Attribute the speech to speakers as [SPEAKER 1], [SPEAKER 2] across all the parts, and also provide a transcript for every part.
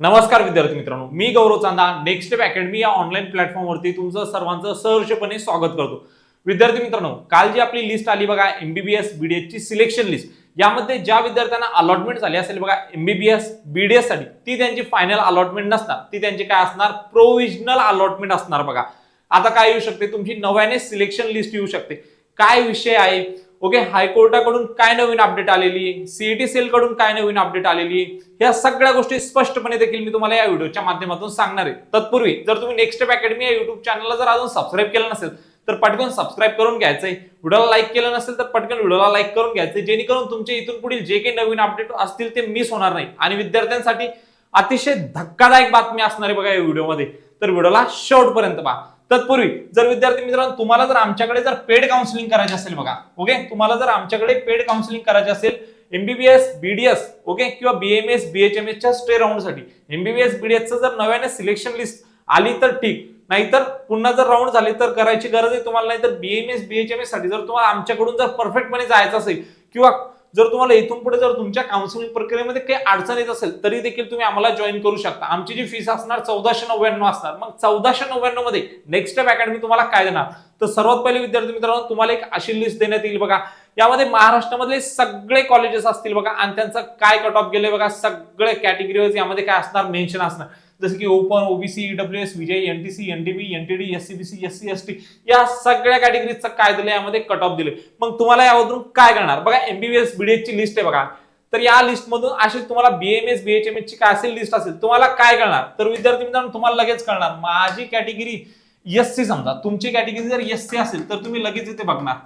[SPEAKER 1] नमस्कार विद्यार्थी मित्रांनो मी Gaurav Chanda next step academy या ऑनलाईन प्लॅटफॉर्मवरती तुमचं सर्वांचं सहर्षपणे स्वागत करतो. विद्यार्थी मित्रांनो काल जी आपली लिस्ट आली बघा एमबीबीएस बीडीएस ची सिलेक्शन लिस्ट यामध्ये ज्या विद्यार्थ्यांना अलॉटमेंट झाली असेल बघा एमबीबीएस बीडीएससाठी ती त्यांची फायनल अलॉटमेंट नसणार. ती त्यांची काय असणार? प्रोव्हिजनल अलॉटमेंट असणार बघा. आता काय येऊ शकते? तुमची नव्याने सिलेक्शन लिस्ट येऊ शकते. काय विषय आहे? ओके हायकोर्टाकडून काय नवीन अपडेट आलेली? सीईटी सेल कडून काय नवीन अपडेट आलेली? या सगळ्या गोष्टी स्पष्टपणे देखील मी तुम्हाला या व्हिडिओच्या माध्यमातून सांगणार आहे. तत्पूर्वी जर तुम्ही नेक्स्ट अकॅडमी या युट्यूब चॅनलला जर अजून सबस्क्राईब केलं नसेल तर पटकन सबस्क्राईब करून घ्यायचंय. व्हिडिओला लाईक केलं नसेल तर पटकन व्हिडिओला लाईक करून घ्यायचंय. जेणेकरून तुमचे इथून पुढील जे काही नवीन अपडेट असतील ते मिस होणार नाही. आणि विद्यार्थ्यांसाठी अतिशय धक्कादायक बातमी असणार आहे बघा या व्हिडिओमध्ये. तर व्हिडिओला शेवटपर्यंत पहा. तत्पूर्वी जर विद्यार्थी मित्रांनो तुम्हाला जर आमच्याकडे जर पेड काउन्सिलिंग करायचे असेल बघा ओके तुम्हाला जर आमच्याकडे पेड काउन्सिलिंग करायचे असेल एमबीबीएस बीडीएस ओके किंवा बीएमएस बीएचएमएस च्या स्टे राऊंडसाठी. एमबीबीएस बीडीएस जर नव्याने सिलेक्शन लिस्ट आली तर ठीक. नाहीतर पुन्हा जर राऊंड झाले तर करायची गरज आहे तुम्हाला नाही. तर बीएमएस बीएचएमएससाठी जर तुम्हाला आमच्याकडून जर परफेक्टपणे जायचं असेल किंवा जर तुम्हाला इथून पुढे जर तुमच्या काउन्सिलिंग प्रक्रियेमध्ये काही अडचण येत असेल तरी देखील तुम्ही आम्हाला जॉईन करू शकता. आमची जी फीस असणार चौदाशे नव्याण्णव असणार. मग चौदाशे नव्याण्णवमध्ये नेक्स्ट स्टेप अकॅडमी तुम्हाला काय देणार? तर सर्वात पहिले विद्यार्थी मित्रांनो तुम्हाला एक अशी लिस्ट देण्यात येईल बघा. यामध्ये महाराष्ट्रामधले सगळे कॉलेजेस असतील बघा. आणि त्यांचं काय कट ऑफ गेले बघा? सगळे कॅटेगरीज यामध्ये काय असणार? मेन्शन असणार. जसं की open OBC EWS VJ NTC NDB NTD SCBC SC ST या सगळ्या कॅटेगरीजचं काय दिलं यामध्ये कट ऑफ दिले मग तुम्हाला यावरून काय करणार? बघा एमबीबीएस बीडीएसची लिस्ट आहे बघा. तर या लिस्ट मधून अशी तुम्हाला बीएमएस बीएचएमएस ची काय असेल लिस्ट असेल तुम्हाला काय करणार? तर विद्यार्थी मित्रांनो तुम्हाला लगेच कळणार. माझी कॅटेगरी एससी समजा. तुमची कॅटेगरी जर एससी असेल तर तुम्ही लगेच इथे बघणार.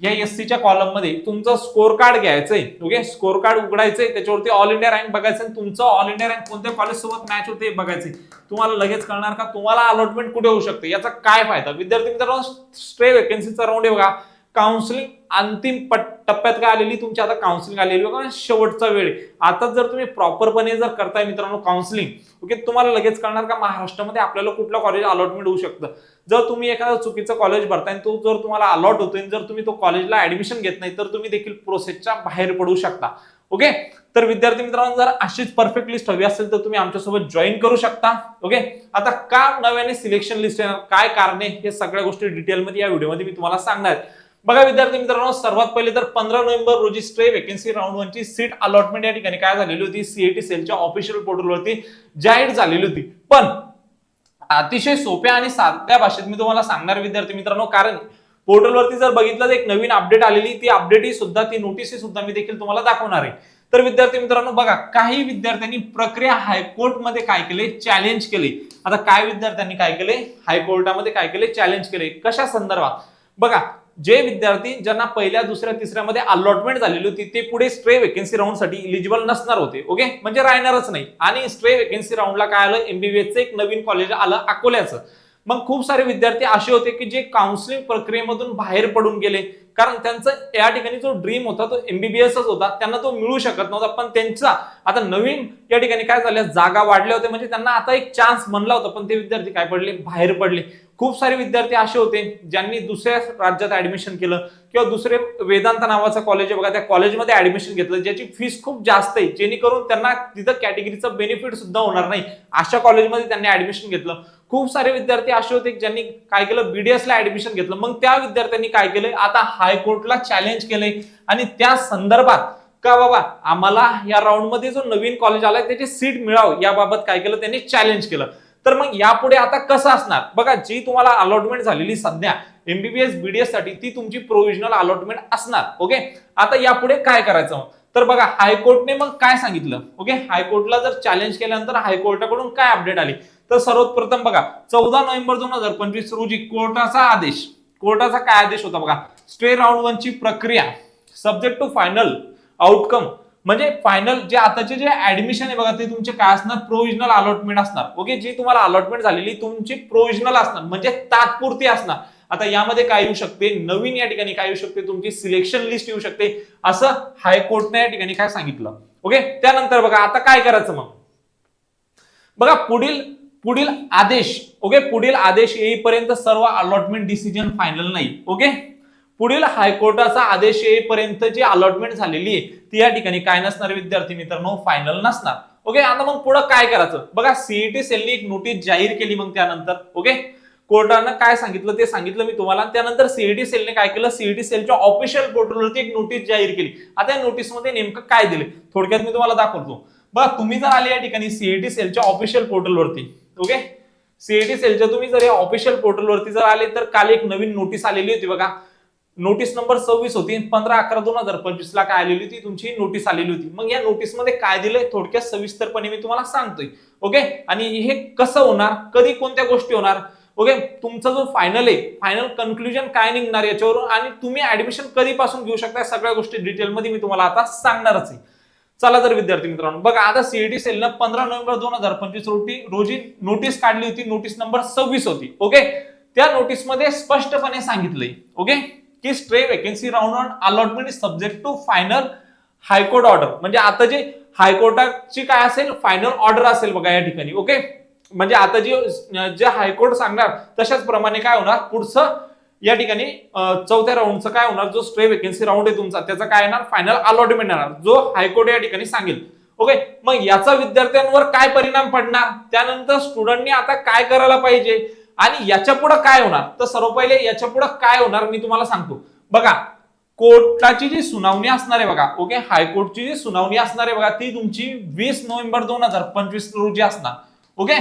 [SPEAKER 1] या एस सीच्या कॉलममध्ये तुमचं स्कोर कार्ड घ्यायचंय. ओके स्कोर कार्ड उघडायचंय. त्याच्यावरती ऑल इंडिया रँक बघायचं आणि तुमचं ऑल इंडिया रँक कोणत्या कॉलेज सोबत मॅच होते हे बघायचे तुम्हाला लगेच कळणार का? तुम्हाला अलॉटमेंट कुठे होऊ शकते? याचा काय फायदा? विद्यार्थी मित्रांनो स्ट्रे वेकन्सीचा राऊंड आहे बघा. काउन्सिलिंग अंतिम पट- टप्प्यात काय आलेली? तुमची आता काउन्सिलिंग आलेली बघा शेवटचा वेळ आता जर तुम्ही प्रॉपरपणे जर करताय मित्रांनो काउन्सिलिंग ओके तुम्हाला लगेच कळणार का महाराष्ट्रामध्ये आपल्याला कुठलं कॉलेज अलॉटमेंट होऊ शकतं? जर तुम्ही एखादं चुकीचं कॉलेज भरताय आणि तो जर तुम्हाला अलॉट होतोय जर तुम्ही तो कॉलेजला ऍडमिशन घेत नाही तर तुम्ही देखील प्रोसेसच्या बाहेर पडू शकता. ओके तर विद्यार्थी मित्रांनो जर अशीच परफेक्ट लिस्ट हवी असेल तर तुम्ही आमच्यासोबत जॉईन करू शकता. ओके आता का नव्याने सिलेक्शन लिस्ट येणार? काय कारणे? हे सगळ्या गोष्टी डिटेलमध्ये या व्हिडिओमध्ये मी तुम्हाला सांगणार आहे. बघा विद्यार्थी मित्रांनो सर्वात पहिले तर पंधरा नोव्हेंबर रोजी स्ट्रे वेकेन्सी राऊंड वन ची सीट अलॉटमेंट या ठिकाणी काय झालेली होती? सीएटी सेलच्या ऑफिशियल पोर्टलवरती जाहीर झालेली होती. पण अतिशय सोप्या आणि साध्या भाषेत मी तुम्हाला सांगणार विद्यार्थी मित्रांनो कारण पोर्टलवरती जर बघितलं तर एक नवीन अपडेट आलेली ती अपडेट ही सुद्धा ती नोटीस ही सुद्धा मी देखील तुम्हाला दाखवणार आहे. तर विद्यार्थी मित्रांनो बघा काही विद्यार्थ्यांनी प्रक्रिया हायकोर्टमध्ये काय केले? चॅलेंज केले. आता काय विद्यार्थ्यांनी काय केले? हायकोर्टामध्ये काय केले? चॅलेंज केले. कशा संदर्भात? बघा जे विद्यार्थी ज्यांना पहिल्या दुसऱ्या तिसऱ्यामध्ये अलॉटमेंट झालेली होती ते पुढे स्ट्रे वेकेन्सी राऊंडसाठी इलिजिबल नसणार होते ओके म्हणजे राहणारच नाही. आणि स्ट्रे वेकेन्सी राऊंडला काय आलं? एमबीबीएसचं एक नवीन कॉलेज आलं अकोल्याचं. मग खूप सारे विद्यार्थी असे होते की जे काउन्सिलिंग प्रक्रियेमधून बाहेर पडून गेले. कारण त्यांचा या ठिकाणी जो ड्रीम होता तो एमबीबीएसच होता त्यांना तो मिळू शकत नव्हता. पण त्यांचा आता नवीन या ठिकाणी काय झालं जागा वाढल्या होत्या. म्हणजे त्यांना आता एक चान्स म्हणला होता पण ते विद्यार्थी काय पडले? बाहेर पडले. खूप सारे विद्यार्थी असे होते ज्यांनी दुसऱ्या राज्यात ऍडमिशन केलं किंवा दुसरे वेदांत नावाचं कॉलेज आहे बघा त्या कॉलेजमध्ये ऍडमिशन घेतलं. ज्याची फीस खूप जास्त आहे. जेणेकरून त्यांना तिथं कॅटेगरीचं बेनिफिट सुद्धा होणार नाही. अशा कॉलेजमध्ये त्यांनी ऍडमिशन घेतलं. खूप सारे विद्यार्थी असे होते ज्यांनी काय केलं? बीडीएस ला ऍडमिशन घेतलं. मग त्या विद्यार्थ्यांनी काय केलंय? आता हायकोर्टला चॅलेंज केलंय. आणि त्या संदर्भात का बाबा आम्हाला या राऊंडमध्ये जो नवीन कॉलेज आलाय त्याची सीट मिळावं याबाबत काय केलं? त्यांनी चॅलेंज केलं. तर मग यापुढे आता कसं असणार? बघा जी तुम्हाला अलॉटमेंट झालेली सध्या एमबीबीएस बीडीएससाठी ती तुमची प्रोव्हिजनल अलॉटमेंट असणार. ओके आता यापुढे काय करायचं? तर बघा हायकोर्टने मग काय सांगितलं? ओके हायकोर्टला जर चॅलेंज केल्यानंतर हायकोर्टाकडून काय अपडेट आली? तर सर्वप्रथम बघा चौदा नोव्हेंबर दोन हजार पंचवीस रोजी कोर्टाचा आदेश. कोर्टाचा काय आदेश होता बघा? स्टे राऊंड वन ची प्रक्रिया सब्जेक्ट टू फायनल आउटकम म्हणजे फायनल जे आताचे जे ऍडमिशन आहे बघा ते तुमचे काय असणार? प्रोव्हिजनल अलॉटमेंट असणार. ओके जी तुम्हाला अलॉटमेंट झालेली तुमची प्रोव्हिजनल असणार. म्हणजे तात्पुरती असणार. आता यामध्ये काय येऊ शकते? नवीन या ठिकाणी काय येऊ शकते? तुमची सिलेक्शन लिस्ट येऊ शकते. असं हायकोर्टने या ठिकाणी काय सांगितलं. ओके त्यानंतर बघा आता काय करायचं मग? बघा पुढील पुढील आदेश ओके पुढील आदेश येईपर्यंत सर्व अलॉटमेंट डिसिजन फायनल नाही ओके पुढील हायकोर्टाचा आदेश येईपर्यंत जी अलॉटमेंट झालेली आहे ती या ठिकाणी काय नसणार विद्यार्थी मित्रांनो? फायनल नसणार ओके आता मग पुढं काय करायचं? बघा सीईटी सेलनी एक नोटीस जाहीर केली मग त्यानंतर ओके कोर्टानं काय सांगितलं ते सांगितलं मी तुम्हाला. त्यानंतर सीईटी सेलने काय केलं? सीईटी सेलच्या ऑफिशियल पोर्टलवरती एक नोटीस जाहीर केली. आता या नोटीसमध्ये नेमकं काय दिले? थोडक्यात मी तुम्हाला दाखवतो. बघा तुम्ही जर आले या ठिकाणी सीईटी सेलच्या ऑफिशियल पोर्टलवरती ओके सीएटी सेलच्या तुम्ही जर या ऑफिशियल पोर्टलवरती जर आले तर काल एक नवीन नोटीस आलेली होती बघा. नोटीस नंबर सव्वीस होती पंधरा अकरा दोन हजार पंचवीस ला काय आलेली होती तुमची नोटीस आलेली होती. मग या नोटीसमध्ये काय दिलंय? थोडक्यात सविस्तरपणे मी तुम्हाला सांगतोय. ओके आणि हे कसं होणार? कधी कोणत्या गोष्टी होणार? ओके तुमचा जो फायनल आहे फायनल कन्क्लुजन काय निघणार याच्यावरून? आणि तुम्ही ऍडमिशन कधीपासून घेऊ शकता सगळ्या गोष्टी डिटेलमध्ये मी तुम्हाला आता सांगणारच आहे. चला तर विद्यार्थी मित्रांनो बघा आता सीईटी सेलनं पंधरा नोव्हेंबर दोन हजार पंचवीस रोजी रोजी नोटीस काढली होती नोटीस नंबर सव्वीस होती ओके त्या नोटीसमध्ये स्पष्टपणे सांगितलंय ओके की stray vacancy round on allotment is subject to final high court order म्हणजे आता जे हायकोर्टाची काय असेल फायनल ऑर्डर असेल बघा या ठिकाणी ओके म्हणजे आता जी जे हायकोर्ट सांगणार तशाच प्रमाणे काय होणार? पुढचं या ठिकाणी चौथ्या राऊंडचं काय होणार? जो स्ट्रे वेकेन्सी राऊंड आहे तुमचा त्याचा काय येणार? फायनल अलॉटमेंट येणार. जो हायकोर्ट या ठिकाणी सांगेल. ओके? मग याचा विद्यार्थ्यांवर काय परिणाम पडणार? त्यानंतर स्टुडंटनी आता काय करायला पाहिजे? आणि याच्यापुढे काय होणार? तर सर्व पहिले याच्यापुढे काय होणार मी तुम्हाला सांगतो. बघा कोर्टाची जी सुनावणी असणार आहे बघा ओके? हायकोर्टची जी सुनावणी असणार आहे बघा ती तुमची वीस नोव्हेंबर दोन हजार पंचवीस रोजी असणार. ओके?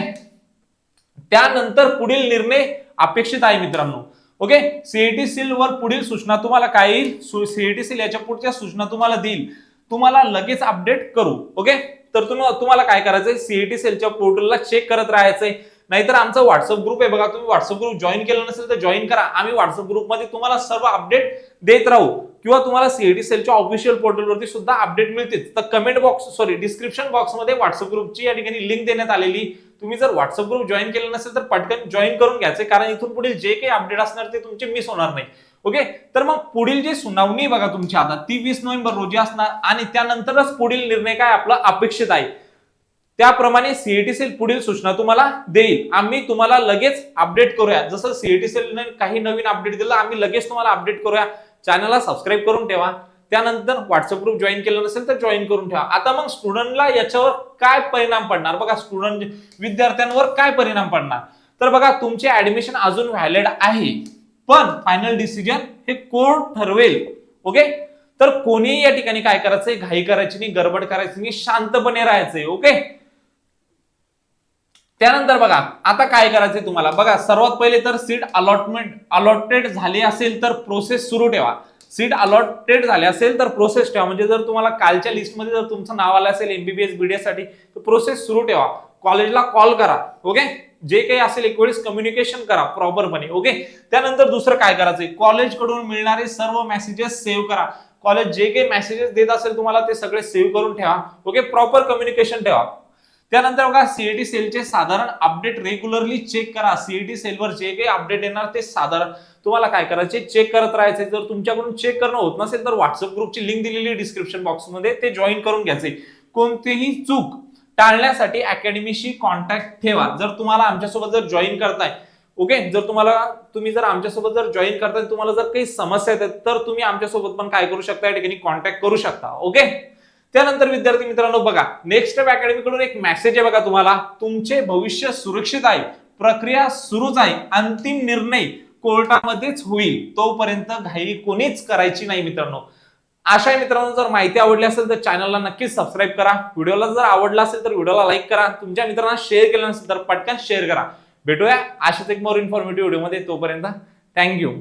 [SPEAKER 1] त्यानंतर पुढील निर्णय अपेक्षित आहे मित्रांनो. ओके सीईटी सील वर पुढील सूचना तुम्हाला काय येईल? सीईटी सील याच्या पुढच्या सूचना तुम्हाला देईल. तुम्हाला लगेच अपडेट करू. ओके तर तुम्ही तुम्हाला काय करायचंय? सीईटी सेलच्या पोर्टलला चेक करत राहायचंय. नाहीतर आमचा व्हॉट्सअप ग्रुप आहे बघा तुम्ही व्हॉट्सअप ग्रुप जॉईन केलं नसेल तर जॉईन करा. आम्ही व्हॉट्सअप ग्रुपमध्ये तुम्हाला सर्व अपडेट देत राहू. किंवा तुम्हाला सीईटी सेलच्या ऑफिशियल पोर्टलवरती सुद्धा अपडेट मिळतील. तर कमेंट बॉक्स सॉरी डिस्क्रिप्शन बॉक्समध्ये व्हॉट्सअप ग्रुपची या ठिकाणी लिंक देण्यात आलेली. तुम्ही जर व्हॉट्सअप ग्रुप जॉईन केलं नसेल तर पटकन जॉईन करून घ्यायचे कारण इथून पुढील जे काही अपडेट असणार ते तुमचे मिस होणार नाही. ओके तर मग पुढील जी सुनावणी बघा तुमची आता ती वीस नोव्हेंबर रोजी असणार आणि त्यानंतरच पुढील निर्णय काय आपला अपेक्षित आहे. त्याप्रमाणे सीईटी सेल पुढील सूचना तुम्हाला देईल. आम्ही तुम्हाला लगेच अपडेट करूया. जसं सीईटी सेलने काही नवीन अपडेट दिलं आम्ही लगेच तुम्हाला अपडेट करूया. चॅनलला सबस्क्राईब करून ठेवा. त्यानंतर व्हॉट्सअप ग्रुप जॉईन केलं नसेल तर जॉईन करून ठेवा. आता मग स्टुडंटला याच्यावर काय परिणाम पडणार? बघा स्टुडंट विद्यार्थ्यांवर काय परिणाम पडणार? तर बघा तुमचे ऍडमिशन अजून व्हॅलिड आहे. पण फायनल डिसिजन हे कोर्ट ठरवेल? ओके? तर कोणीही या ठिकाणी काय करायचंय? घाई करायची नाही गडबड करायची नाही शांतपणे राहायचंय. ओके? त्यानंतर बघा आता काय करायचंय तुम्हाला? बघा सर्वात पहिले तर सीट अलॉटमेंट अलॉटेड झाली असेल तर प्रोसेस सुरू ठेवा. सीट अलॉटेड झाले असेल तर प्रोसेस ठेवा. म्हणजे जर तुम्हाला कालच्या लिस्टमध्ये जर तुमचं नाव आलं असेल एमबीबीएस बीडीएससाठी तर प्रोसेस सुरू ठेवा. कॉलेजला कॉल करा ओके जे काही असेल एक वेळेस कम्युनिकेशन करा प्रॉपरपणे ओके त्यानंतर दुसरं काय करायचंय? कॉलेजकडून मिळणारे सर्व मेसेजेस सेव्ह करा. कॉलेज जे काही मेसेजेस देत असेल तुम्हाला ते सगळे सेव्ह करून ठेवा ओके प्रॉपर कम्युनिकेशन ठेवा. त्यानंतर बघा सीईटी सेलचे साधारण अपडेट रेग्युलरली चेक करा. सीईटी सेलवर जे काही अपडेट येणार ते साधारण तुम्हाला काय करायचे चेक करत राहायचे जर तुमच्याकडून चेक करणं होत नसेल तर व्हॉट्सअप ग्रुपची लिंक दिलेली डिस्क्रिप्शन बॉक्समध्ये ते जॉईन करून घ्यायचे कोणतीही चूक टाळण्यासाठी अकॅडमीशी कॉन्टॅक्ट ठेवा. जर तुम्हाला आमच्यासोबत जर जॉईन करताय ओके जर तुम्हाला तुम्ही जर आमच्यासोबत जर जॉईन करताय तुम्हाला जर काही समस्या येतात तर तुम्ही आमच्यासोबत पण काय करू शकता? या ठिकाणी कॉन्टॅक्ट करू शकता ओके त्यानंतर विद्यार्थी मित्रांनो बघा नेक्स्ट स्टेप अकॅडमी कडून एक मेसेज आहे बघा तुम्हाला. तुमचे भविष्य सुरक्षित आहे. प्रक्रिया सुरूच आहे. अंतिम निर्णय कोर्टामध्येच होईल. तोपर्यंत घाई कोणीच करायची नाही मित्रांनो. अशा आहे मित्रांनो जर माहिती आवडली असेल तर चॅनलला नक्कीच सबस्क्राईब करा. व्हिडिओला जर आवडला असेल तर व्हिडिओला लाईक करा. तुमच्या मित्रांना शेअर केलं नसेल तर पटकन शेअर करा. भेटूया अशाच एक मोर इन्फॉर्मेटिव्ह व्हिडिओमध्ये तोपर्यंत थँक्यू